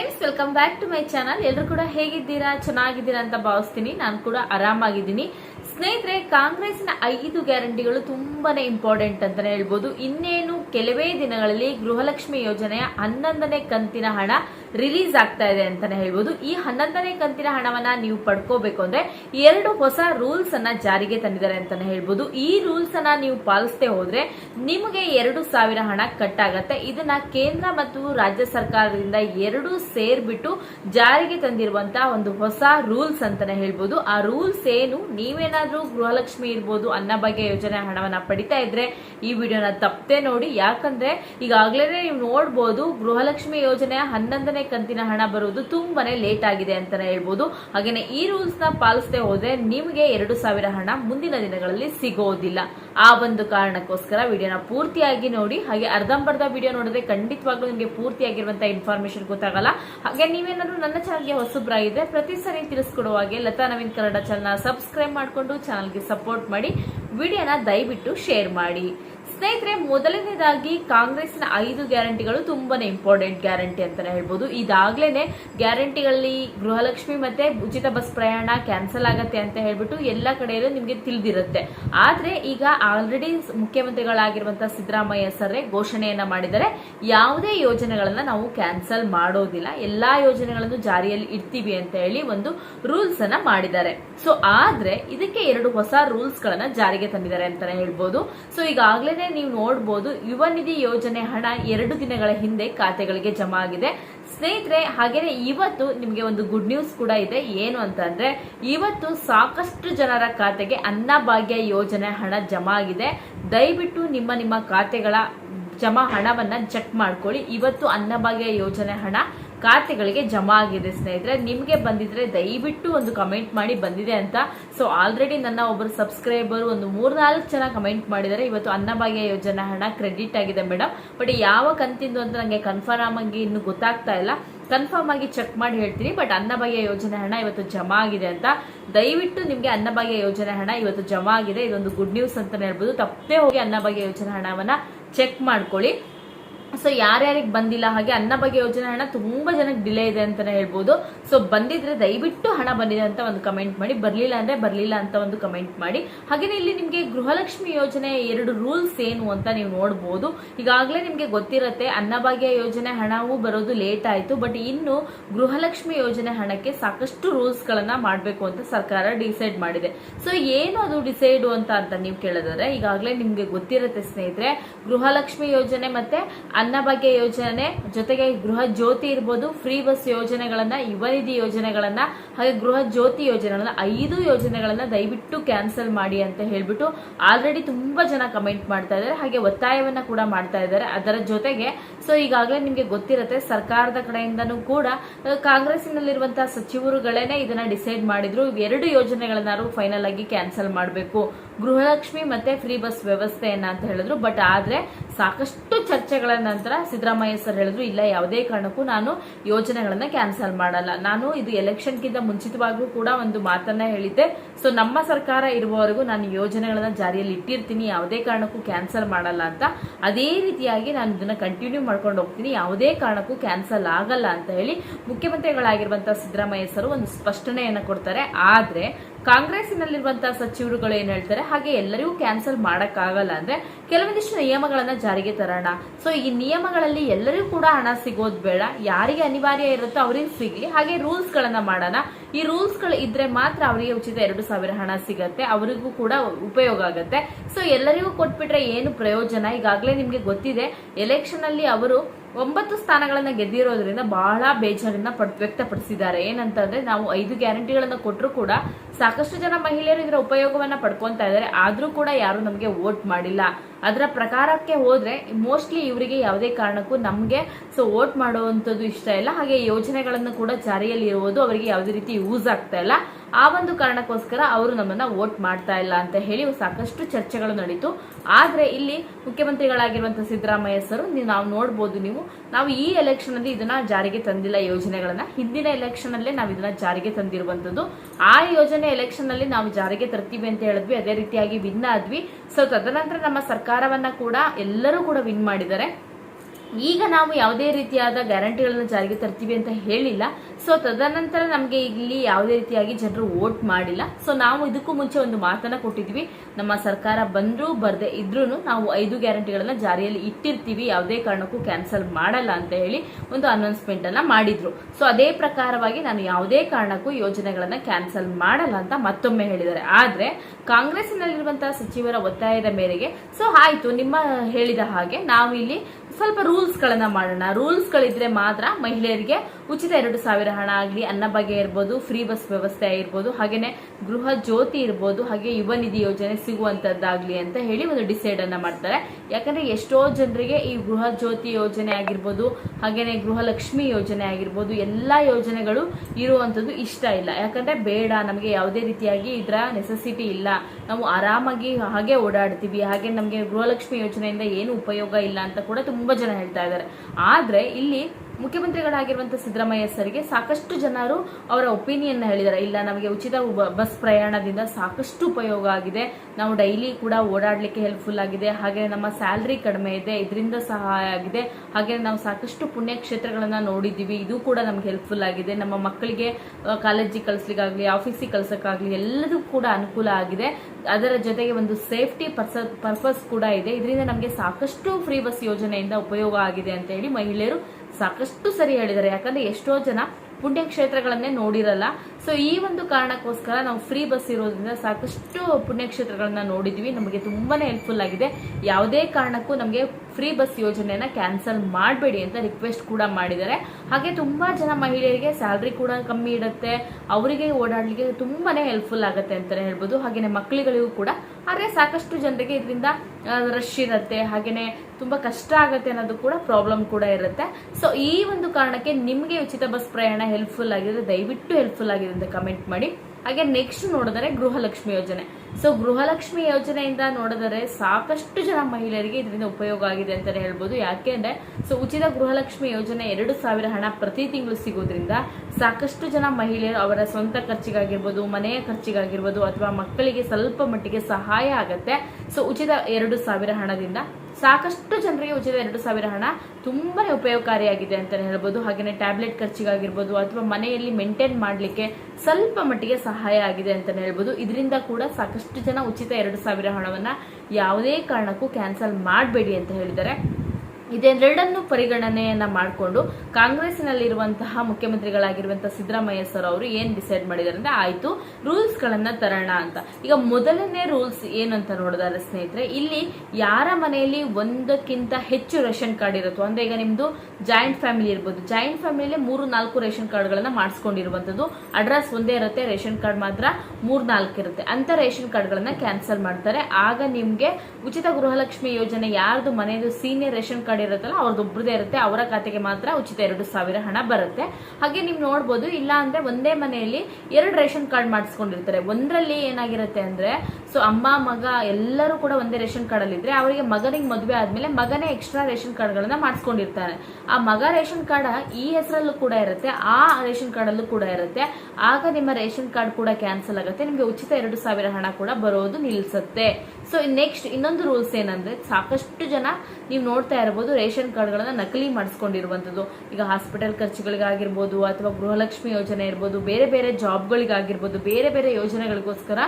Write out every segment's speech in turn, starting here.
Friends welcome back to my channel ಎಲ್ಲರೂ ಕೂಡ ಹೇಗಿದ್ದೀರಾ? ಚೆನ್ನಾಗಿದ್ದೀರಾ ಅಂತ ಭಾವಿಸ್ತೀನಿ. ನಾನು ಕೂಡ ಆರಾಮಾಗಿದ್ದೀನಿ. ಸ್ನೇಹಿತರೆ ಕಾಂಗ್ರೆಸ್ನ ಐದು ಗ್ಯಾರಂಟಿಗಳು ತುಂಬಾನೇ ಇಂಪಾರ್ಟೆಂಟ್ ಅಂತಾನೆ ಹೇಳ್ಬೋದು. ಇನ್ನೇನು, ಕೆಲವೇ ದಿನಗಳಲ್ಲಿ ಗೃಹಲಕ್ಷ್ಮಿ ಯೋಜನೆಯ ಹನ್ನೊಂದನೇ ಕಂತಿನ ಹಣ ರಿಲೀಸ್ ಆಗ್ತಾ ಇದೆ ಅಂತಾನೆ ಹೇಳ್ಬೋದು. ಈ ಹನ್ನೊಂದನೇ ಕಂತಿನ ಹಣವನ್ನ ನೀವು ಪಡ್ಕೋಬೇಕು ಅಂದ್ರೆ ಎರಡು ಹೊಸ ರೂಲ್ಸ್ ಅನ್ನ ಜಾರಿಗೆ ತಂದಿದ್ದಾರೆ ಅಂತಾನೆ ಹೇಳ್ಬೋದು. ಈ ರೂಲ್ಸ್ ಅನ್ನ ನೀವು ಪಾಲಿಸದೆ ಹೋದ್ರೆ ನಿಮಗೆ ಎರಡು ಸಾವಿರ ಹಣ ಕಟ್ ಆಗತ್ತೆ. ಇದನ್ನ ಕೇಂದ್ರ ಮತ್ತು ರಾಜ್ಯ ಸರ್ಕಾರದಿಂದ ಎರಡು ಸೇರ್ಬಿಟ್ಟು ಜಾರಿಗೆ ತಂದಿರುವಂತಹ ಒಂದು ಹೊಸ ರೂಲ್ಸ್ ಅಂತಾನೆ ಹೇಳ್ಬೋದು. ಆ ರೂಲ್ಸ್ ಏನು? ನೀವೇನಾದ್ರೂ ಗೃಹಲಕ್ಷ್ಮಿ ಇರ್ಬೋದು ಅನ್ನಭಾಗ್ಯ ಯೋಜನೆ ಹಣವನ್ನ ಪಡಿತಾ ಇದ್ರೆ ಈ ವಿಡಿಯೋನ ತಪ್ಪದೆ ನೋಡಿ. ಯಾಕಂದ್ರೆ ಈಗಾಗಲೇ ನೀವು ನೋಡ್ಬೋದು ಗೃಹಲಕ್ಷ್ಮಿ ಯೋಜನೆ ಹನ್ನೊಂದನೇ ಕಂತಿನ ಹಣ ಬರುವುದು ತುಂಬಾನೇ ಲೇಟ್ ಆಗಿದೆ ಅಂತಾನೆ ಹೇಳ್ಬೋದು. ಹಾಗೇನೆ ಈ ರೂಲ್ಸ್ನ ಪಾಲಿಸದೆ ಹೋದ್ರೆ ನಿಮಗೆ ಎರಡು ಸಾವಿರ ಹಣ ಮುಂದಿನ ದಿನಗಳಲ್ಲಿ ಸಿಗೋದಿಲ್ಲ. ಆ ಒಂದು ಕಾರಣಕ್ಕೋಸ್ಕರ ವಿಡಿಯೋನ ಪೂರ್ತಿಯಾಗಿ ನೋಡಿ, ಹಾಗೆ ಅರ್ಧಂಬರ್ಧ ವಿಡಿಯೋ ನೋಡಿದ್ರೆ ಖಂಡಿತವಾಗ್ಲೂ ನಿಮಗೆ ಪೂರ್ತಿಯಾಗಿರುವಂತಹ ಇನ್ಫಾರ್ಮೇಶನ್ ಗೊತ್ತಾಗಲ್ಲ. ಹಾಗೆ ನೀವೇನಾದ್ರು ನನ್ನ ಚಾನಲ್ಗೆ ಹೊಸಬ್ರಾಗಿದ್ರೆ ಪ್ರತಿ ಸರಿ ತಿಳಿಸ್ಕೊಡುವ ಹಾಗೆ ಲತಾ ನವೀನ್ ಕನ್ನಡ ಚಾನಲ್ ಸಬ್ಸ್ಕ್ರೈಬ್ ಮಾಡಿಕೊಂಡು ಚಾನಲ್ಗೆ ಸಪೋರ್ಟ್ ಮಾಡಿ. ವಿಡಿಯೋನ ದಯವಿಟ್ಟು ಶೇರ್ ಮಾಡಿ. ಸ್ನೇಹಿತರೆ, ಮೊದಲನೇದಾಗಿ ಕಾಂಗ್ರೆಸ್ನ ಐದು ಗ್ಯಾರಂಟಿಗಳು ತುಂಬಾನೇ ಇಂಪಾರ್ಟೆಂಟ್ ಗ್ಯಾರಂಟಿ ಅಂತಾನೆ ಹೇಳ್ಬೋದು. ಇದಾಗ್ಲೇನೆ ಗ್ಯಾರಂಟಿಗಳಲ್ಲಿ ಗೃಹಲಕ್ಷ್ಮಿ ಮತ್ತೆ ಉಚಿತ ಬಸ್ ಪ್ರಯಾಣ ಕ್ಯಾನ್ಸಲ್ ಆಗತ್ತೆ ಅಂತ ಹೇಳ್ಬಿಟ್ಟು ಎಲ್ಲ ಕಡೆಯಲ್ಲೂ ನಿಮಗೆ ತಿಳಿದಿರುತ್ತೆ. ಆದ್ರೆ ಈಗ ಆಲ್ರೆಡಿ ಮುಖ್ಯಮಂತ್ರಿಗಳಾಗಿರುವಂತಹ ಸಿದ್ದರಾಮಯ್ಯ ಸರ್ರೆ ಘೋಷಣೆಯನ್ನ ಮಾಡಿದರೆ ಯಾವುದೇ ಯೋಜನೆಗಳನ್ನ ನಾವು ಕ್ಯಾನ್ಸಲ್ ಮಾಡೋದಿಲ್ಲ. ಎಲ್ಲಾ ಯೋಜನೆಗಳನ್ನು ಜಾರಿಯಲ್ಲಿ ಇಡ್ತೀವಿ ಅಂತ ಹೇಳಿ ಒಂದು ರೂಲ್ಸ್ ಅನ್ನ ಮಾಡಿದ್ದಾರೆ. ಸೊ ಆದ್ರೆ ಇದಕ್ಕೆ ಎರಡು ಹೊಸ ರೂಲ್ಸ್ ಗಳನ್ನ ಜಾರಿಗೆ ತಂದಿದ್ದಾರೆ ಅಂತಾನೆ ಹೇಳ್ಬೋದು. ಸೊ ಈಗಾಗಲೇ ನೀವು ನೋಡ್ಬೋದು, ಯುವ ನಿಧಿ ಯೋಜನೆ ಹಣ ಎರಡು ದಿನಗಳ ಹಿಂದೆ ಖಾತೆಗಳಿಗೆ ಜಮಾ ಆಗಿದೆ. ಸ್ನೇಹಿತರೆ, ಹಾಗೇನೆ ಇವತ್ತು ನಿಮಗೆ ಒಂದು ಗುಡ್ ನ್ಯೂಸ್ ಕೂಡ ಇದೆ. ಏನು ಅಂತಂದ್ರೆ, ಇವತ್ತು ಸಾಕಷ್ಟು ಜನರ ಖಾತೆಗೆ ಅನ್ನಭಾಗ್ಯ ಯೋಜನೆ ಹಣ ಜಮಾ ಆಗಿದೆ. ದಯವಿಟ್ಟು ನಿಮ್ಮ ನಿಮ್ಮ ಖಾತೆಗಳ ಜಮಾ ಹಣವನ್ನ ಚೆಕ್ ಮಾಡ್ಕೊಳ್ಳಿ. ಇವತ್ತು ಅನ್ನಭಾಗ್ಯ ಯೋಜನೆ ಹಣ ಖಾತೆಗಳಿಗೆ ಜಮಾ ಆಗಿದೆ, ಸ್ನೇಹಿತರೆ. ನಿಮಗೆ ಬಂದಿದ್ರೆ ದಯವಿಟ್ಟು ಒಂದು ಕಮೆಂಟ್ ಮಾಡಿ ಬಂದಿದೆ ಅಂತ. ಸೊ ಆಲ್ರೆಡಿ ನನ್ನ ಒಬ್ಬರು ಸಬ್ಸ್ಕ್ರೈಬರ್ ಒಂದು ಮೂರ್ನಾಲ್ಕು ಜನ ಕಮೆಂಟ್ ಮಾಡಿದ್ದಾರೆ. ಇವತ್ತು ಅನ್ನಭಾಗ್ಯ ಯೋಜನೆ ಹಣ ಕ್ರೆಡಿಟ್ ಆಗಿದೆ, ಮೇಡಮ್. ಬಟ್ ಯಾವ ಕಂತಿಂದು ಅಂತ ನನಗೆ ಕನ್ಫರ್ಮ್ ಆಗಿ ಇನ್ನು ಗೊತ್ತಾಗ್ತಾ ಇಲ್ಲ. ಕನ್ಫರ್ಮ್ ಆಗಿ ಚೆಕ್ ಮಾಡಿ ಹೇಳ್ತೀನಿ. ಬಟ್ ಅನ್ನಭಾಗ್ಯ ಯೋಜನೆ ಹಣ ಇವತ್ತು ಜಮಾ ಆಗಿದೆ ಅಂತ. ದಯವಿಟ್ಟು ನಿಮಗೆ ಅನ್ನಭಾಗ್ಯ ಯೋಜನೆ ಹಣ ಇವತ್ತು ಜಮಾ ಆಗಿದೆ. ಇದೊಂದು ಗುಡ್ ನ್ಯೂಸ್ ಅಂತಲೇ ಹೇಳ್ಬೋದು. ತಪ್ಪೇ ಹೋಗಿ ಅನ್ನಭಾಗ್ಯ ಯೋಜನೆ ಹಣವನ್ನು ಚೆಕ್ ಮಾಡ್ಕೊಳ್ಳಿ. ಸೊ ಯಾರ್ಯಾರಿಗೆ ಬಂದಿಲ್ಲ, ಹಾಗೆ ಅನ್ನಭಾಗ್ಯ ಯೋಜನೆ ಹಣ ತುಂಬಾ ಜನಕ್ಕೆ ಡಿಲೇ ಇದೆ ಅಂತಾನೆ ಹೇಳ್ಬೋದು. ಸೊ ಬಂದಿದ್ರೆ ದಯವಿಟ್ಟು ಹಣ ಬಂದಿದೆ ಅಂತ ಒಂದು ಕಮೆಂಟ್ ಮಾಡಿ, ಬರಲಿಲ್ಲ ಅಂದ್ರೆ ಬರಲಿಲ್ಲ ಅಂತ ಒಂದು ಕಮೆಂಟ್ ಮಾಡಿ. ಹಾಗೆಯೇ ಇಲ್ಲಿ ನಿಮಗೆ ಗೃಹಲಕ್ಷ್ಮಿ ಯೋಜನೆ ಎರಡು ರೂಲ್ಸ್ ಏನು ಅಂತ ನೀವು ನೋಡ್ಬೋದು. ಈಗಾಗಲೇ ನಿಮಗೆ ಗೊತ್ತಿರತ್ತೆ ಅನ್ನಭಾಗ್ಯ ಯೋಜನೆ ಹಣವೂ ಬರೋದು ಲೇಟ್ ಆಯ್ತು ಬಟ್ ಇನ್ನು ಗೃಹಲಕ್ಷ್ಮಿ ಯೋಜನೆ ಹಣಕ್ಕೆ ಸಾಕಷ್ಟು ರೂಲ್ಸ್ಗಳನ್ನು ಮಾಡಬೇಕು ಅಂತ ಸರ್ಕಾರ ಡಿಸೈಡ್ ಮಾಡಿದೆ. ಸೊ ಏನು ಅದು ಡಿಸೈಡ್ ಅಂತ ಅಂತ ನೀವು ಕೇಳಿದ್ರೆ ಈಗಾಗಲೇ ನಿಮಗೆ ಗೊತ್ತಿರತ್ತೆ ಸ್ನೇಹಿತರೆ, ಗೃಹಲಕ್ಷ್ಮಿ ಯೋಜನೆ ಮತ್ತೆ ಅನ್ನಭಾಗ್ಯ ಯೋಜನೆ ಜೊತೆಗೆ ಗೃಹ ಜ್ಯೋತಿ ಇರ್ಬೋದು, ಫ್ರೀ ಬಸ್ ಯೋಜನೆಗಳನ್ನ, ಯುವನಿಧಿ ಯೋಜನೆಗಳನ್ನ, ಹಾಗೆ ಗೃಹ ಜ್ಯೋತಿ ಯೋಜನೆಗಳನ್ನ, ಐದು ಯೋಜನೆಗಳನ್ನ ದಯವಿಟ್ಟು ಕ್ಯಾನ್ಸಲ್ ಮಾಡಿ ಅಂತ ಹೇಳ್ಬಿಟ್ಟು ಆಲ್ರೆಡಿ ತುಂಬಾ ಜನ ಕಮೆಂಟ್ ಮಾಡ್ತಾ ಇದ್ದಾರೆ. ಹಾಗೆ ಒತ್ತಾಯವನ್ನ ಕೂಡ ಮಾಡ್ತಾ ಇದ್ದಾರೆ. ಅದರ ಜೊತೆಗೆ ಸೊ ಈಗಾಗಲೇ ನಿಮಗೆ ಗೊತ್ತಿರತ್ತೆ, ಸರ್ಕಾರದ ಕಡೆಯಿಂದನೂ ಕೂಡ ಕಾಂಗ್ರೆಸ್ನಲ್ಲಿರುವಂತಹ ಸಚಿವರುಗಳೇನೆ ಇದನ್ನ ಡಿಸೈಡ್ ಮಾಡಿದ್ರು. ಎರಡು ಯೋಜನೆಗಳನ್ನಾರು ಫೈನಲ್ ಆಗಿ ಕ್ಯಾನ್ಸಲ್ ಮಾಡಬೇಕು. ಗೃಹಲಕ್ಷ್ಮಿ ಮತ್ತೆ ಫ್ರೀ ಬಸ್ ವ್ಯವಸ್ಥೆಯನ್ನ ಅಂತ ಹೇಳಿದ್ರು. ಬಟ್ ಆದ್ರೆ ಸಾಕಷ್ಟು ಚರ್ಚೆಗಳ ನಂತರ ಸಿದ್ದರಾಮಯ್ಯ ಸರ್ ಹೇಳಿದ್ರು, ಇಲ್ಲ, ಯಾವುದೇ ಕಾರಣಕ್ಕೂ ನಾನು ಯೋಜನೆಗಳನ್ನ ಕ್ಯಾನ್ಸಲ್ ಮಾಡಲ್ಲ. ನಾನು ಇದು ಎಲೆಕ್ಷನ್ಗಿಂತ ಮುಂಚಿತವಾಗೂ ಕೂಡ ಒಂದು ಮಾತನ್ನ ಹೇಳಿದ್ದೆ. ಸೊ ನಮ್ಮ ಸರ್ಕಾರ ಇರುವವರೆಗೂ ನಾನು ಯೋಜನೆಗಳನ್ನ ಜಾರಿಯಲ್ಲಿ ಇಟ್ಟಿರ್ತೀನಿ, ಯಾವುದೇ ಕಾರಣಕ್ಕೂ ಕ್ಯಾನ್ಸಲ್ ಮಾಡಲ್ಲ ಅಂತ. ಅದೇ ರೀತಿಯಾಗಿ ನಾನು ಇದನ್ನ ಕಂಟಿನ್ಯೂ ಮಾಡ್ಕೊಂಡು ಹೋಗ್ತೀನಿ, ಯಾವುದೇ ಕಾರಣಕ್ಕೂ ಕ್ಯಾನ್ಸಲ್ ಆಗಲ್ಲ ಅಂತ ಹೇಳಿ ಮುಖ್ಯಮಂತ್ರಿಗಳಾಗಿರುವಂತಹ ಸಿದ್ದರಾಮಯ್ಯ ಸರ್ ಒಂದು ಸ್ಪಷ್ಟನೆಯನ್ನು ಕೊಡ್ತಾರೆ. ಆದ್ರೆ ಕಾಂಗ್ರೆಸ್ಸಿನಲ್ಲಿರುವಂತಹ ಸಚಿವರುಗಳು ಏನ್ ಹೇಳ್ತಾರೆ, ಹಾಗೆ ಎಲ್ಲರಿಗೂ ಕ್ಯಾನ್ಸಲ್ ಮಾಡೋಕ್ಕಾಗಲ್ಲ ಅಂದ್ರೆ ಕೆಲವೊಂದಿಷ್ಟು ನಿಯಮಗಳನ್ನ ಜಾರಿಗೆ ತರೋಣ. ಸೊ ಈ ನಿಯಮಗಳಲ್ಲಿ ಎಲ್ಲರಿಗೂ ಕೂಡ ಹಣ ಸಿಗೋದು ಬೇಡ. ಯಾರಿಗೆ ಅನಿವಾರ್ಯ ಇರುತ್ತೋ ಅವ್ರಿಗೆ ಸಿಗ್ಲಿ. ಹಾಗೆ ರೂಲ್ಸ್ ಗಳನ್ನ ಮಾಡೋಣ. ಈ ರೂಲ್ಸ್ಗಳು ಇದ್ರೆ ಮಾತ್ರ ಅವರಿಗೆ ಉಚಿತ ಎರಡು ಸಾವಿರ ಹಣ ಸಿಗತ್ತೆ. ಅವರಿಗೂ ಕೂಡ ಉಪಯೋಗ ಆಗತ್ತೆ. ಸೊ ಎಲ್ಲರಿಗೂ ಕೊಟ್ಬಿಟ್ರೆ ಏನು ಪ್ರಯೋಜನ? ಈಗಾಗಲೇ ನಿಮ್ಗೆ ಗೊತ್ತಿದೆ. ಎಲೆಕ್ಷನ್ ಅಲ್ಲಿ ಅವರು ಒಂಬತ್ತು ಸ್ಥಾನಗಳನ್ನ ಗೆದ್ದಿರೋದ್ರಿಂದ ಬಹಳ ಬೇಜಾರನ್ನ ಪಡ್, ವ್ಯಕ್ತಪಡಿಸಿದ್ದಾರೆ. ಏನಂತಂದ್ರೆ ನಾವು ಐದು ಗ್ಯಾರಂಟಿಗಳನ್ನ ಕೊಟ್ಟರು ಕೂಡ ಸಾಕಷ್ಟು ಜನ ಮಹಿಳೆಯರು ಇದರ ಉಪಯೋಗವನ್ನ ಪಡ್ಕೊಂತಾ ಇದ್ದಾರೆ. ಆದ್ರೂ ಕೂಡ ಯಾರು ನಮಗೆ ವೋಟ್ ಮಾಡಿಲ್ಲ. ಅದರ ಪ್ರಕಾರಕ್ಕೆ ಹೋದ್ರೆ ಮೋಸ್ಟ್ಲಿ ಇವರಿಗೆ ಯಾವುದೇ ಕಾರಣಕ್ಕೂ ನಮಗೆ ಸೊ ವೋಟ್ ಮಾಡುವಂಥದ್ದು ಇಷ್ಟ ಇಲ್ಲ. ಹಾಗೆ ಯೋಜನೆಗಳನ್ನು ಕೂಡ ಜಾರಿಯಲ್ಲಿ ಇರುವುದು ಅವರಿಗೆ ಯಾವುದೇ ರೀತಿ ಯೂಸ್ ಆಗ್ತಾ ಇಲ್ಲ. ಆ ಒಂದು ಕಾರಣಕ್ಕೋಸ್ಕರ ಅವರು ನಮ್ಮನ್ನ ವೋಟ್ ಮಾಡ್ತಾ ಇಲ್ಲ ಅಂತ ಹೇಳಿ ಸಾಕಷ್ಟು ಚರ್ಚೆಗಳು ನಡೀತು. ಆದ್ರೆ ಇಲ್ಲಿ ಮುಖ್ಯಮಂತ್ರಿಗಳಾಗಿರುವಂತಹ ಸಿದ್ದರಾಮಯ್ಯ ಸರ್, ನೀವು ನಾವು ನೋಡ್ಬೋದು ನೀವು, ನಾವು ಈ ಎಲೆಕ್ಷನ್ ಅಲ್ಲಿ ಇದನ್ನ ಜಾರಿಗೆ ತಂದಿಲ್ಲ ಯೋಜನೆಗಳನ್ನ. ಹಿಂದಿನ ಎಲೆಕ್ಷನ್ ಅಲ್ಲೇ ನಾವು ಇದನ್ನ ಜಾರಿಗೆ ತಂದಿರುವಂತದ್ದು ಆ ಯೋಜನೆ ಎಲೆಕ್ಷನ್ ಅಲ್ಲಿ ನಾವು ಜಾರಿಗೆ ತರ್ತೀವಿ ಅಂತ ಹೇಳಿದ್ವಿ, ಅದೇ ರೀತಿಯಾಗಿ ವಿನ್ ಆದ್ವಿ. ಸೊ ತದನಂತರ ನಮ್ಮ ಸರ್ಕಾರವನ್ನ ಕೂಡ ಎಲ್ಲರೂ ಕೂಡ ವಿನ್ ಮಾಡಿದ್ದಾರೆ. ಈಗ ನಾವು ಯಾವುದೇ ರೀತಿಯಾದ ಗ್ಯಾರಂಟಿಗಳನ್ನು ಜಾರಿಗೆ ತರ್ತೀವಿ ಅಂತ ಹೇಳಿಲ್ಲ. ಸೊ ತದನಂತರ ನಮಗೆ ಇಲ್ಲಿ ಯಾವುದೇ ರೀತಿಯಾಗಿ ಜನರು ವೋಟ್ ಮಾಡಿಲ್ಲ. ಸೊ ನಾವು ಇದಕ್ಕೂ ಮುಂಚೆ ಒಂದು ಮಾತನ್ನ ಕೊಟ್ಟಿದ್ವಿ. ನಮ್ಮ ಸರ್ಕಾರ ಬಂದರೂ ಬರದೆ ಇದ್ರೂ ನಾವು ಐದು ಗ್ಯಾರಂಟಿಗಳನ್ನ ಜಾರಿಯಲ್ಲಿ ಇಟ್ಟಿರ್ತೀವಿ. ಯಾವುದೇ ಕಾರಣಕ್ಕೂ ಕ್ಯಾನ್ಸಲ್ ಮಾಡಲ್ಲ ಅಂತ ಹೇಳಿ ಒಂದು ಅನೌನ್ಸ್ಮೆಂಟ್ ಅನ್ನ ಮಾಡಿದ್ರು. ಸೊ ಅದೇ ಪ್ರಕಾರವಾಗಿ ನಾನು ಯಾವುದೇ ಕಾರಣಕ್ಕೂ ಯೋಜನೆಗಳನ್ನ ಕ್ಯಾನ್ಸಲ್ ಮಾಡಲ್ಲ ಅಂತ ಮತ್ತೊಮ್ಮೆ ಹೇಳಿದ್ದಾರೆ. ಆದ್ರೆ ಕಾಂಗ್ರೆಸ್ನಲ್ಲಿರುವಂತಹ ಸಚಿವರ ಒತ್ತಾಯದ ಮೇರೆಗೆ ಸೊ ಆಯ್ತು, ನಿಮ್ಮ ಹೇಳಿದ ಹಾಗೆ ನಾವು ಇಲ್ಲಿ ಸ್ವಲ್ಪ ರೂಲ್ಸ್ ಗಳನ್ನ ಮಾಡೋಣ. ರೂಲ್ಸ್ ಗಳಿದ್ರೆ ಮಾತ್ರ ಮಹಿಳೆಯರಿಗೆ ಉಚಿತ ಎರಡು ಸಾವಿರ ಹಣ ಆಗಲಿ ಅನ್ನಭಾಗ್ಯ ಇರ್ಬೋದು, ಫ್ರೀ ಬಸ್ ವ್ಯವಸ್ಥೆ ಆಗಿರ್ಬೋದು ಹಾಗೇನೆ ಗೃಹ ಜ್ಯೋತಿ ಇರ್ಬೋದು, ಹಾಗೆ ಯುವ ನಿಧಿ ಯೋಜನೆ ಸಿಗುವಂತದ್ದಾಗ್ಲಿ ಅಂತ ಹೇಳಿ ಒಂದು ಡಿಸೈಡ್ ಅನ್ನ ಮಾಡ್ತಾರೆ. ಯಾಕಂದ್ರೆ ಎಷ್ಟೋ ಜನರಿಗೆ ಈ ಗೃಹ ಜ್ಯೋತಿ ಯೋಜನೆ ಆಗಿರ್ಬೋದು, ಹಾಗೇನೆ ಗೃಹಲಕ್ಷ್ಮಿ ಯೋಜನೆ ಆಗಿರ್ಬೋದು, ಎಲ್ಲಾ ಯೋಜನೆಗಳು ಇರುವಂತದ್ದು ಇಷ್ಟ ಇಲ್ಲ. ಯಾಕಂದ್ರೆ ಬೇಡ, ನಮಗೆ ಯಾವುದೇ ರೀತಿಯಾಗಿ ಇದರ ನೆಸೆಸಿಟಿ ಇಲ್ಲ. ನಾವು ಆರಾಮಾಗಿ ಹಾಗೆ ಓಡಾಡ್ತೀವಿ, ಹಾಗೆ ನಮಗೆ ಗೃಹಲಕ್ಷ್ಮಿ ಯೋಜನೆಯಿಂದ ಏನು ಉಪಯೋಗ ಇಲ್ಲ ಅಂತ ಕೂಡ ತುಂಬಾ ಜನ ಹೇಳ್ತಾ ಇದ್ದಾರೆ. ಆದ್ರೆ ಇಲ್ಲಿ ಮುಖ್ಯಮಂತ್ರಿಗಳಾಗಿರುವಂತಹ ಸಿದ್ದರಾಮಯ್ಯ ಸರ್ಗೆ ಸಾಕಷ್ಟು ಜನರು ಅವರ ಒಪಿನಿಯನ್ ಹೇಳಿದ್ದಾರೆ. ಇಲ್ಲ, ನಮಗೆ ಉಚಿತ ಬಸ್ ಪ್ರಯಾಣದಿಂದ ಸಾಕಷ್ಟು ಉಪಯೋಗ ಆಗಿದೆ. ನಾವು ಡೈಲಿ ಕೂಡ ಓಡಾಡಲಿಕ್ಕೆ ಹೆಲ್ಪ್ಫುಲ್ ಆಗಿದೆ. ಹಾಗೆ ನಮ್ಮ ಸ್ಯಾಲ್ರಿ ಕಡಿಮೆ ಇದೆ, ಇದರಿಂದ ಸಹಾಯ ಆಗಿದೆ. ಹಾಗೆ ನಾವು ಸಾಕಷ್ಟು ಪುಣ್ಯ ಕ್ಷೇತ್ರಗಳನ್ನ ನೋಡಿದ್ದೀವಿ. ಇದು ಕೂಡ ನಮ್ಗೆ ಹೆಲ್ಪ್ಫುಲ್ ಆಗಿದೆ. ನಮ್ಮ ಮಕ್ಕಳಿಗೆ ಕಾಲೇಜಿಗೆ ಕಳಿಸ್ಲಿಕ್ಕಾಗ್ಲಿ ಆಫೀಸಿಗೆ ಕಳ್ಸಕ್ಕಾಗ್ಲಿ ಎಲ್ಲದೂ ಕೂಡ ಅನುಕೂಲ ಆಗಿದೆ. ಅದರ ಜೊತೆಗೆ ಒಂದು ಸೇಫ್ಟಿ ಪರ್ಸ ಪರ್ಪಸ್ ಕೂಡ ಇದೆ. ಇದರಿಂದ ನಮಗೆ ಸಾಕಷ್ಟು ಫ್ರೀ ಬಸ್ ಯೋಜನೆಯಿಂದ ಉಪಯೋಗ ಆಗಿದೆ ಅಂತ ಹೇಳಿ ಮಹಿಳೆಯರು ಸಾಕಷ್ಟು ಸರಿ ಹೇಳಿದ್ದಾರೆ. ಯಾಕಂದ್ರೆ ಎಷ್ಟೋ ಜನ ಪುಣ್ಯಕ್ಷೇತ್ರಗಳನ್ನೇ ನೋಡಿರಲ್ಲ. ಸೊ ಈ ಒಂದು ಕಾರಣಕ್ಕೋಸ್ಕರ ನಾವು ಫ್ರೀ ಬಸ್ ಇರೋದ್ರಿಂದ ಸಾಕಷ್ಟು ಪುಣ್ಯಕ್ಷೇತ್ರಗಳನ್ನ ನೋಡಿದ್ವಿ. ನಮಗೆ ತುಂಬಾನೇ ಹೆಲ್ಪ್ಫುಲ್ ಆಗಿದೆ. ಯಾವುದೇ ಕಾರಣಕ್ಕೂ ನಮಗೆ ಫ್ರೀ ಬಸ್ ಯೋಜನೆಯನ್ನ ಕ್ಯಾನ್ಸಲ್ ಮಾಡಬೇಡಿ ಅಂತ ರಿಕ್ವೆಸ್ಟ್ ಕೂಡ ಮಾಡಿದ್ದಾರೆ. ಹಾಗೆ ತುಂಬಾ ಜನ ಮಹಿಳೆಯರಿಗೆ ಸ್ಯಾಲ್ರಿ ಕೂಡ ಕಮ್ಮಿ ಇರುತ್ತೆ ಅವರಿಗೆ ಓಡಾಡಲಿಕ್ಕೆ ತುಂಬಾನೇ ಹೆಲ್ಪ್ಫುಲ್ ಆಗುತ್ತೆ ಅಂತಾನೆ ಹೇಳ್ಬೋದು. ಹಾಗೇನೆ ಮಕ್ಕಳಿಗೂ ಕೂಡ. ಆದರೆ ಸಾಕಷ್ಟು ಜನರಿಗೆ ಇದರಿಂದ ರಶ್ ಇರುತ್ತೆ ಹಾಗೆಯೇ ತುಂಬಾ ಕಷ್ಟ ಆಗುತ್ತೆ ಅನ್ನೋದು ಕೂಡ ಪ್ರಾಬ್ಲಮ್ ಕೂಡ ಇರುತ್ತೆ. ಸೊ ಈ ಒಂದು ಕಾರಣಕ್ಕೆ ನಿಮಗೆ ಉಚಿತ ಬಸ್ ಪ್ರಯಾಣ ಹೆಲ್ಪ್ಫುಲ್ ಆಗಿದ್ರೆ ದಯವಿಟ್ಟು ಹೆಲ್ಪ್ಫುಲ್ ಆಗಿದೆ ಅಂತ ಕಮೆಂಟ್ ಮಾಡಿ. ಹಾಗೆ ನೆಕ್ಸ್ಟ್ ನೋಡಿದರೆ ಗೃಹಲಕ್ಷ್ಮಿ ಯೋಜನೆ. ಸೊ ಗೃಹಲಕ್ಷ್ಮಿ ಯೋಜನೆಯಿಂದ ನೋಡಿದರೆ ಸಾಕಷ್ಟು ಜನ ಮಹಿಳೆಯರಿಗೆ ಇದರಿಂದ ಉಪಯೋಗ ಆಗಿದೆ ಅಂತಾನೆ ಹೇಳ್ಬೋದು. ಯಾಕೆ ಅಂದರೆ ಸೊ ಉಚಿತ ಗೃಹಲಕ್ಷ್ಮಿ ಯೋಜನೆ ಎರಡು ಸಾವಿರ ಹಣ ಪ್ರತಿ ತಿಂಗಳು ಸಿಗೋದ್ರಿಂದ ಸಾಕಷ್ಟು ಜನ ಮಹಿಳೆಯರು ಅವರ ಸ್ವಂತ ಖರ್ಚಿಗಾಗಿರ್ಬೋದು, ಮನೆಯ ಖರ್ಚಿಗಾಗಿರ್ಬೋದು ಅಥವಾ ಮಕ್ಕಳಿಗೆ ಸ್ವಲ್ಪ ಮಟ್ಟಿಗೆ ಸಹಾಯ ಆಗುತ್ತೆ. ಸೊ ಉಚಿತ ಎರಡು ಸಾವಿರ ಹಣದಿಂದ ಸಾಕಷ್ಟು ಜನರಿಗೆ ಉಚಿತ ಎರಡು ಸಾವಿರ ಹಣ ತುಂಬಾ ಉಪಯೋಗಕಾರಿಯಾಗಿದೆ ಅಂತಲೇ ಹೇಳ್ಬೋದು. ಹಾಗೆಯೇ ಟ್ಯಾಬ್ಲೆಟ್ ಖರ್ಚಿಗಾಗಿರ್ಬೋದು ಅಥವಾ ಮನೆಯಲ್ಲಿ ಮೇಂಟೈನ್ ಮಾಡಲಿಕ್ಕೆ ಸ್ವಲ್ಪ ಮಟ್ಟಿಗೆ ಸಹಾಯ ಆಗಿದೆ ಅಂತಲೇ ಹೇಳ್ಬೋದು. ಇದರಿಂದ ಕೂಡ ಸಾಕಷ್ಟು ಜನ ಉಚಿತ ಎರಡು ಸಾವಿರ ಹಣವನ್ನ ಯಾವುದೇ ಕಾರಣಕ್ಕೂ ಕ್ಯಾನ್ಸಲ್ ಮಾಡಬೇಡಿ ಅಂತ ಹೇಳಿದ್ದಾರೆ. ಇದೆರಡನ್ನು ಪರಿಗಣನೆಯನ್ನ ಮಾಡಿಕೊಂಡು ಕಾಂಗ್ರೆಸ್ನಲ್ಲಿರುವಂತಹ ಮುಖ್ಯಮಂತ್ರಿಗಳಾಗಿರುವಂತಹ ಸಿದ್ದರಾಮಯ್ಯ ಸರ್ ಅವರು ಏನ್ ಡಿಸೈಡ್ ಮಾಡಿದಾರೆ ಅಂದ್ರೆ ಆಯ್ತು ರೂಲ್ಸ್ ಗಳನ್ನ ತರೋಣ ಅಂತ. ಈಗ ಮೊದಲನೇ ರೂಲ್ಸ್ ಏನಂತ ನೋಡಿದಾರೆ ಸ್ನೇಹಿತರೆ, ಇಲ್ಲಿ ಯಾರ ಮನೆಯಲ್ಲಿ ಒಂದಕ್ಕಿಂತ ಹೆಚ್ಚು ರೇಷನ್ ಕಾರ್ಡ್ ಇರುತ್ತೋ, ಅಂದ್ರೆ ಈಗ ನಿಮ್ದು ಜಾಯಿಂಟ್ ಫ್ಯಾಮಿಲಿ ಇರ್ಬೋದು ಜಾಯಿಂಟ್ ಫ್ಯಾಮಿಲಿಯಲ್ಲಿ ಮೂರು ನಾಲ್ಕು ರೇಷನ್ ಕಾರ್ಡ್ಗಳನ್ನ ಮಾಡಿಸ್ಕೊಂಡಿರುವಂತದ್ದು ಅಡ್ರೆಸ್ ಒಂದೇ ಇರುತ್ತೆ, ರೇಷನ್ ಕಾರ್ಡ್ ಮಾತ್ರ ಮೂರ್ ನಾಲ್ಕು ಇರುತ್ತೆ. ಅಂತ ರೇಷನ್ ಕಾರ್ಡ್ಗಳನ್ನ ಕ್ಯಾನ್ಸಲ್ ಮಾಡ್ತಾರೆ. ಆಗ ನಿಮ್ಗೆ ಉಚಿತ ಗೃಹಲಕ್ಷ್ಮಿ ಯೋಜನೆ ಯಾರ್ದು ಮನೆಯದು ಸೀನಿಯರ್ ರೇಷನ್ ಕಾರ್ಡ್ ಇರುತ್ತಲ್ಲ ಅವ್ರದ್ದೊಬ್ಬರದೇ ಇರುತ್ತೆ, ಅವರ ಖಾತೆಗೆ ಮಾತ್ರ ಉಚಿತ ಎರಡು ಸಾವಿರ ಹಣ ಬರುತ್ತೆ. ಹಾಗೆ ನೀವು ನೋಡ್ಬೋದು, ಇಲ್ಲ ಅಂದ್ರೆ ಒಂದೇ ಮನೆಯಲ್ಲಿ ಎರಡು ರೇಷನ್ ಕಾರ್ಡ್ ಮಾಡಿಸ್ಕೊಂಡಿರ್ತಾರೆ. ಒಂದರಲ್ಲಿ ಏನಾಗಿರುತ್ತೆ ಅಂದ್ರೆ, ಸೊ ಅಮ್ಮ, ಮಗ ಎಲ್ಲರೂ ಕೂಡ ಒಂದೇ ರೇಷನ್ ಕಾರ್ಡ್ ಅಲ್ಲಿ ಇದ್ರೆ ಅವರಿಗೆ ಮಗನಿಗೆ ಮದುವೆ ಆದಮೇಲೆ ಮಗನೇ ಎಕ್ಸ್ಟ್ರಾ ರೇಷನ್ ಕಾರ್ಡ್ಗಳನ್ನ ಮಾಡಿಸ್ಕೊಂಡಿರ್ತಾನೆ. ಆ ಮಗ ರೇಷನ್ ಕಾರ್ಡ್ ಈ ಹೆಸರಲ್ಲೂ ಕೂಡ ಇರುತ್ತೆ, ಆ ರೇಷನ್ ಕಾರ್ಡಲ್ಲೂ ಕೂಡ ಇರುತ್ತೆ. ಆಗ ನಿಮ್ಮ ರೇಷನ್ ಕಾರ್ಡ್ ಕೂಡ ಕ್ಯಾನ್ಸಲ್ ಆಗುತ್ತೆ, ನಿಮಗೆ ಉಚಿತ ಎರಡು ಸಾವಿರ ಹಣ ಕೂಡ ಬರೋದು ನಿಲ್ಸುತ್ತೆ. ಸೊ ನೆಕ್ಸ್ಟ್ ಇನ್ನೊಂದು ರೂಲ್ಸ್ ಏನಂದ್ರೆ ಸಾಕಷ್ಟು ಜನ ನೀವು ನೋಡ್ತಾ ಇರಬಹುದು ರೇಷನ್ ಕಾರ್ಡ್ಗಳನ್ನು ನಕಲಿ ಮಾಡಿಸ್ಕೊಂಡಿರುವಂತದ್ದು ಈಗ ಹಾಸ್ಪಿಟಲ್ ಖರ್ಚುಗಳಿಗಾಗಿರ್ಬೋದು ಅಥವಾ ಗೃಹಲಕ್ಷ್ಮಿ ಯೋಜನೆ ಇರ್ಬೋದು, ಬೇರೆ ಬೇರೆ ಜಾಬ್ಗಳಿಗಾಗಿರ್ಬೋದು ಬೇರೆ ಬೇರೆ ಯೋಜನೆಗಳಿಗೋಸ್ಕರ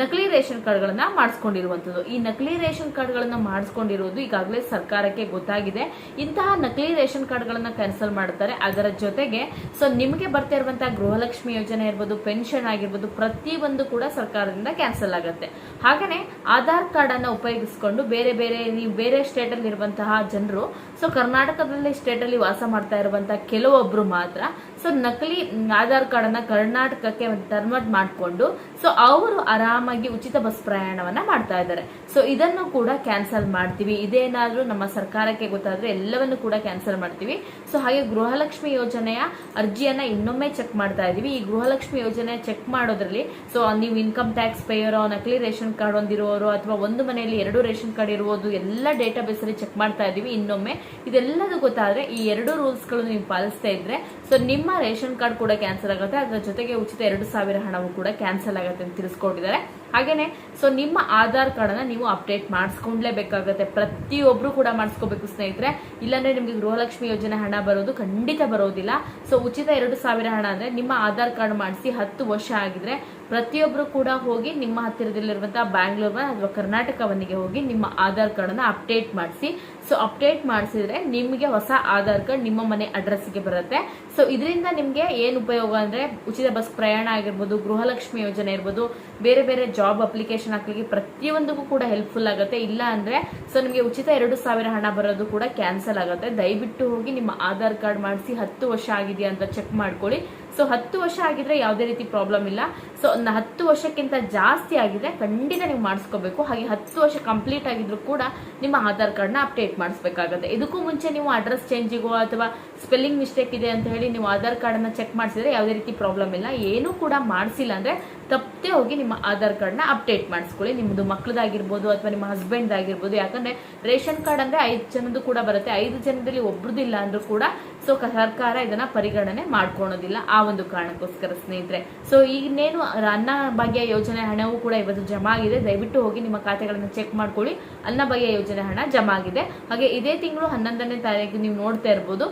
ನಕಲಿ ರೇಷನ್ ಕಾರ್ಡ್ಗಳನ್ನು ಮಾಡಿಸ್ಕೊಂಡಿರುವಂತದ್ದು ಈ ನಕಲಿ ರೇಷನ್ ಕಾರ್ಡ್ಗಳನ್ನು ಮಾಡಿಸ್ಕೊಂಡಿರುವುದು ಈಗಾಗಲೇ ಸರ್ಕಾರಕ್ಕೆ ಗೊತ್ತಾಗಿದೆ. ಇಂತಹ ನಕಲಿ ರೇಷನ್ ಕಾರ್ಡ್ಗಳನ್ನು ಕ್ಯಾನ್ಸಲ್ ಮಾಡ್ತಾರೆ. ಅದರ ಜೊತೆಗೆ ಸೊ ನಿಮಗೆ ಬರ್ತಾ ಇರುವಂತಹ ಗೃಹಲಕ್ಷ್ಮಿ ಯೋಜನೆ ಇರ್ಬೋದು ಪೆನ್ಷನ್ ಆಗಿರ್ಬೋದು, ಪ್ರತಿಯೊಂದು ಕೂಡ ಸರ್ಕಾರದಿಂದ ಕ್ಯಾನ್ಸಲ್ ಆಗುತ್ತೆ. ಹಾಗೆ ಆಧಾರ್ ಕಾರ್ಡ್ ಅನ್ನ ಉಪಯೋಗಿಸಿಕೊಂಡು ಬೇರೆ ಬೇರೆ, ನೀವು ಬೇರೆ ಸ್ಟೇಟ್ ಅಲ್ಲಿ ಇರುವಂತಹ ಜನರು ಸೊ ಕರ್ನಾಟಕದಲ್ಲಿ ಸ್ಟೇಟ್ ಅಲ್ಲಿ ವಾಸ ಮಾಡ್ತಾ ಇರುವಂತಹ ಕೆಲವೊಬ್ರು ಮಾತ್ರ ಸೊ ನಕಲಿ ಆಧಾರ್ ಕಾರ್ಡ್ ಅನ್ನ ಕರ್ನಾಟಕಕ್ಕೆ ಕನ್ವರ್ಟ್ ಮಾಡಿಕೊಂಡು ಸೊ ಅವರು ಆರಾಮಾಗಿ ಉಚಿತ ಬಸ್ ಪ್ರಯಾಣವನ್ನ ಮಾಡ್ತಾ ಇದ್ದಾರೆ. ಸೊ ಇದನ್ನು ಕೂಡ ಕ್ಯಾನ್ಸಲ್ ಮಾಡ್ತೀವಿ. ಇದೇನಾದ್ರೂ ನಮ್ಮ ಸರ್ಕಾರಕ್ಕೆ ಗೊತ್ತಾದ್ರೆ ಎಲ್ಲವನ್ನು ಕೂಡ ಕ್ಯಾನ್ಸಲ್ ಮಾಡ್ತೀವಿ. ಸೊ ಹಾಗೆ ಗೃಹಲಕ್ಷ್ಮಿ ಯೋಜನೆಯ ಅರ್ಜಿಯನ್ನ ಇನ್ನೊಮ್ಮೆ ಚೆಕ್ ಮಾಡ್ತಾ ಇದೀವಿ. ಈ ಗೃಹಲಕ್ಷ್ಮಿ ಯೋಜನೆ ಚೆಕ್ ಮಾಡೋದ್ರಲ್ಲಿ ಸೊ ನೀವು ಇನ್ಕಮ್ ಟ್ಯಾಕ್ಸ್ ಪೇಯರೋ ನಕಲಿ ರೇಷನ್ ಕಾರ್ಡ್ ಹೊಂದಿರುವವರು ಅಥವಾ ಒಂದು ಮನೆಯಲ್ಲಿ ಎರಡು ರೇಷನ್ ಕಾರ್ಡ್ ಇರ್ಬೋದು, ಎಲ್ಲ ಡೇಟಾ ಅಲ್ಲಿ ಚೆಕ್ ಮಾಡ್ತಾ ಇದೀವಿ ಇನ್ನೊಮ್ಮೆ ಇದೆಲ್ಲದೂ ಗೊತ್ತಾದ್ರೆ ಈ ಎರಡು ರೂಲ್ಸ್ಗಳು ನೀವು ಪಾಲಿಸ್ತಾ ಇದ್ರೆ ಸೊ ನಿಮ್ಮ ರೇಷನ್ ಕಾರ್ಡ್ ಕೂಡ ಕ್ಯಾನ್ಸಲ್ ಆಗುತ್ತೆ. ಅದರ ಜೊತೆಗೆ ಉಚಿತ ಎರಡು ಸಾವಿರ ಹಣವು ಕೂಡ ಕ್ಯಾನ್ಸಲ್ ಆಗುತ್ತೆ ಅಂತ ತಿಳಿಸ್ಕೊಂಡಿದ್ದಾರೆ ಹಾಗೇನೆ ಸೊ ನಿಮ್ಮ ಆಧಾರ್ ಕಾರ್ಡ್ ಅನ್ನ ನೀವು ಅಪ್ಡೇಟ್ ಮಾಡಿಸ್ಕೊಂಡ್ಲೇಬೇಕಾಗತ್ತೆ. ಪ್ರತಿಯೊಬ್ರು ಕೂಡ ಮಾಡಿಸ್ಕೋಬೇಕು ಸ್ನೇಹಿತರೆ. ಇಲ್ಲಾಂದ್ರೆ ನಿಮ್ಗೆ ಗೃಹಲಕ್ಷ್ಮಿ ಯೋಜನೆ ಹಣ ಬರೋದು ಖಂಡಿತ ಬರೋದಿಲ್ಲ. ಸೊ ಉಚಿತ ಎರಡು ಸಾವಿರ ಹಣ ಅಂದ್ರೆ ನಿಮ್ಮ ಆಧಾರ್ ಕಾರ್ಡ್ ಮಾಡಿಸಿ ಹತ್ತು ವರ್ಷ ಆಗಿದ್ರೆ ಪ್ರತಿಯೊಬ್ರು ಕೂಡ ಹೋಗಿ ನಿಮ್ಮ ಹತ್ತಿರದಲ್ಲಿರುವಂತಹ ಬ್ಯಾಂಗ್ಳೂರ್ ಅಥವಾ ಕರ್ನಾಟಕವನ್ನಿಗೆ ಹೋಗಿ ನಿಮ್ಮ ಆಧಾರ್ ಕಾರ್ಡ್ ಅನ್ನ ಅಪ್ಡೇಟ್ ಮಾಡಿಸಿ ಸೊ ಅಪ್ಡೇಟ್ ಮಾಡಿಸಿದ್ರೆ ನಿಮಗೆ ಹೊಸ ಆಧಾರ್ ಕಾರ್ಡ್ ನಿಮ್ಮ ಮನೆ ಅಡ್ರೆಸ್ಗೆ ಬರುತ್ತೆ. ಸೊ ಇದರಿಂದ ನಿಮಗೆ ಏನು ಉಪಯೋಗ ಅಂದರೆ ಉಚಿತ ಬಸ್ ಪ್ರಯಾಣ ಆಗಿರ್ಬೋದು, ಗೃಹಲಕ್ಷ್ಮಿ ಯೋಜನೆ ಇರ್ಬೋದು, ಬೇರೆ ಬೇರೆ ಜಾಬ್ ಅಪ್ಲಿಕೇಶನ್ ಹಾಕಲಿಕ್ಕೆ ಪ್ರತಿಯೊಂದಕ್ಕೂ ಕೂಡ ಹೆಲ್ಪ್ಫುಲ್ ಆಗುತ್ತೆ. ಇಲ್ಲ ಅಂದರೆ ಸೊ ನಿಮಗೆ ಉಚಿತ ಎರಡು ಸಾವಿರ ಹಣ ಬರೋದು ಕೂಡ ಕ್ಯಾನ್ಸಲ್ ಆಗುತ್ತೆ. ದಯವಿಟ್ಟು ಹೋಗಿ ನಿಮ್ಮ ಆಧಾರ್ ಕಾರ್ಡ್ ಮಾಡಿಸಿ ಹತ್ತು ವರ್ಷ ಆಗಿದೆಯಾ ಅಂತ ಚೆಕ್ ಮಾಡ್ಕೊಳ್ಳಿ. ಸೊ ಹತ್ತು ವರ್ಷ ಆಗಿದ್ರೆ ಯಾವುದೇ ರೀತಿ ಪ್ರಾಬ್ಲಮ್ ಇಲ್ಲ. ಸೊ ಹತ್ತು ವರ್ಷಕ್ಕಿಂತ ಜಾಸ್ತಿ ಆಗಿದ್ರೆ ಖಂಡಿತ ನೀವು ಮಾಡಿಸ್ಕೋಬೇಕು. ಹಾಗೆ ಹತ್ತು ವರ್ಷ ಕಂಪ್ಲೀಟ್ ಆಗಿದ್ರು ಕೂಡ ನಿಮ್ಮ ಆಧಾರ್ ಕಾರ್ಡ್ನ ಅಪ್ಡೇಟ್ ಮಾಡಿಸ್ಬೇಕಾಗುತ್ತೆ. ಇದಕ್ಕೂ ಮುಂಚೆ ನೀವು ಅಡ್ರೆಸ್ ಚೇಂಜಿಗೋ ಅಥವಾ ಸ್ಪೆಲ್ಲಿಂಗ್ ಮಿಸ್ಟೇಕ್ ಇದೆ ಅಂತ ಹೇಳಿ ನೀವು ಆಧಾರ್ ಕಾರ್ಡನ್ನು ಚೆಕ್ ಮಾಡಿಸಿದ್ರೆ ಯಾವುದೇ ರೀತಿ ಪ್ರಾಬ್ಲಮ್ ಇಲ್ಲ. ಏನೂ ಕೂಡ ಮಾಡಿಸಿಲ್ಲ ಅಂದ್ರೆ ತಪ್ಪದೆ ಹೋಗಿ ನಿಮ್ಮ ಆಧಾರ್ ಕಾರ್ಡ್ನ ಅಪ್ಡೇಟ್ ಮಾಡಿಸ್ಕೊಳ್ಳಿ. ನಿಮ್ಮದು ಮಕ್ಕಳದಾಗಿರ್ಬೋದು ಅಥವಾ ನಿಮ್ಮ ಹಸ್ಬೆಂಡ್ ಆಗಿರ್ಬೋದು ಯಾಕಂದರೆ ರೇಷನ್ ಕಾರ್ಡ್ ಅಂದರೆ ಐದು ಜನದ್ದು ಕೂಡ ಬರುತ್ತೆ. ಐದು ಜನದಲ್ಲಿ ಒಬ್ರದ್ದು ಅಂದರೂ ಅಂದ್ರೂ ಕೂಡ ಸೊ ಸರ್ಕಾರ ಇದನ್ನು ಪರಿಗಣನೆ ಮಾಡ್ಕೊಳೋದಿಲ್ಲ ಆ ಒಂದು ಕಾರಣಕ್ಕೋಸ್ಕರ, ಸ್ನೇಹಿತರೆ. ಸೊ ಇನ್ನೇನು ಅನ್ನ ಭಾಗ್ಯ ಯೋಜನೆ ಹಣವೂ ಕೂಡ ಇವತ್ತು ಜಮಾ ಆಗಿದೆ. ದಯವಿಟ್ಟು ಹೋಗಿ ನಿಮ್ಮ ಖಾತೆಗಳನ್ನು ಚೆಕ್ ಮಾಡ್ಕೊಳ್ಳಿ. ಅನ್ನ ಭಾಗ್ಯ ಯೋಜನೆ ಹಣ ಜಮಾ ಆಗಿದೆ. ಹಾಗೆ ಇದೇ ತಿಂಗಳು ಹನ್ನೊಂದನೇ ತಾರೀಕು ನೀವು ನೋಡ್ತಾ ಇರ್ಬೋದು.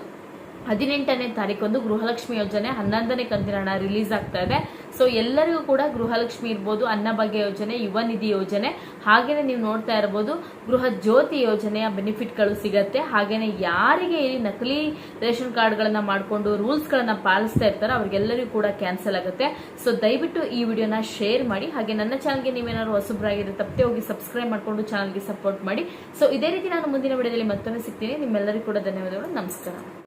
ಹದಿನೆಂಟನೇ ತಾರೀಕೊಂದು ಗೃಹಲಕ್ಷ್ಮಿ ಯೋಜನೆ ಹನ್ನೊಂದನೇ ಕಂತಿನ ಹಣ ರಿಲೀಸ್ ಆಗ್ತಾ ಇದೆ. ಸೊ ಎಲ್ಲರಿಗೂ ಕೂಡ ಗೃಹಲಕ್ಷ್ಮಿ ಇರ್ಬೋದು ಅನ್ನಭಾಗ್ಯ ಯೋಜನೆ, ಯುವ ನಿಧಿ ಯೋಜನೆ ಹಾಗೆಯೇ ನೀವು ನೋಡ್ತಾ ಇರ್ಬೋದು, ಗೃಹ ಜ್ಯೋತಿ ಯೋಜನೆಯ ಬೆನಿಫಿಟ್ಗಳು ಸಿಗತ್ತೆ. ಹಾಗೇನೇ ಯಾರಿಗೆ ಇಲ್ಲಿ ನಕಲಿ ರೇಷನ್ ಕಾರ್ಡ್ಗಳನ್ನು ಮಾಡಿಕೊಂಡು ರೂಲ್ಸ್ಗಳನ್ನು ಪಾಲಿಸ್ತಾ ಇರ್ತಾರೋ ಅವ್ರಿಗೆಲ್ಲರಿಗೂ ಕೂಡ ಕ್ಯಾನ್ಸಲ್ ಆಗುತ್ತೆ. ಸೊ ದಯವಿಟ್ಟು ಈ ವಿಡಿಯೋನ ಶೇರ್ ಮಾಡಿ, ಹಾಗೆ ನನ್ನ ಚಾನಲ್ಗೆ ನೀವೇನಾದ್ರು ಹೊಸಬ್ರಾಗಿದ್ರೆ ತಪ್ಪದೆ ಹೋಗಿ ಸಬ್ಸ್ಕ್ರೈಬ್ ಮಾಡಿಕೊಂಡು ಚಾನಲ್ಗೆ ಸಪೋರ್ಟ್ ಮಾಡಿ. ಸೊ ಇದೇ ರೀತಿ ನಾನು ಮುಂದಿನ ವಿಡಿಯೋದಲ್ಲಿ ಮತ್ತೊಮ್ಮೆ ಸಿಗ್ತೀನಿ. ನಿಮ್ಮೆಲ್ಲರಿಗೂ ಕೂಡ ಧನ್ಯವಾದಗಳು. ನಮಸ್ಕಾರ.